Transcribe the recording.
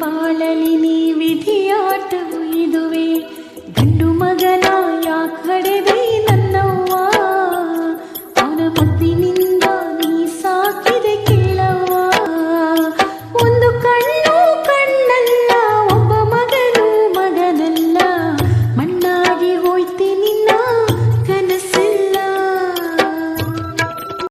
ಬಾಳಲಿ ನೀ ವಿಧಿಯಾಟವು ಇದುವೇ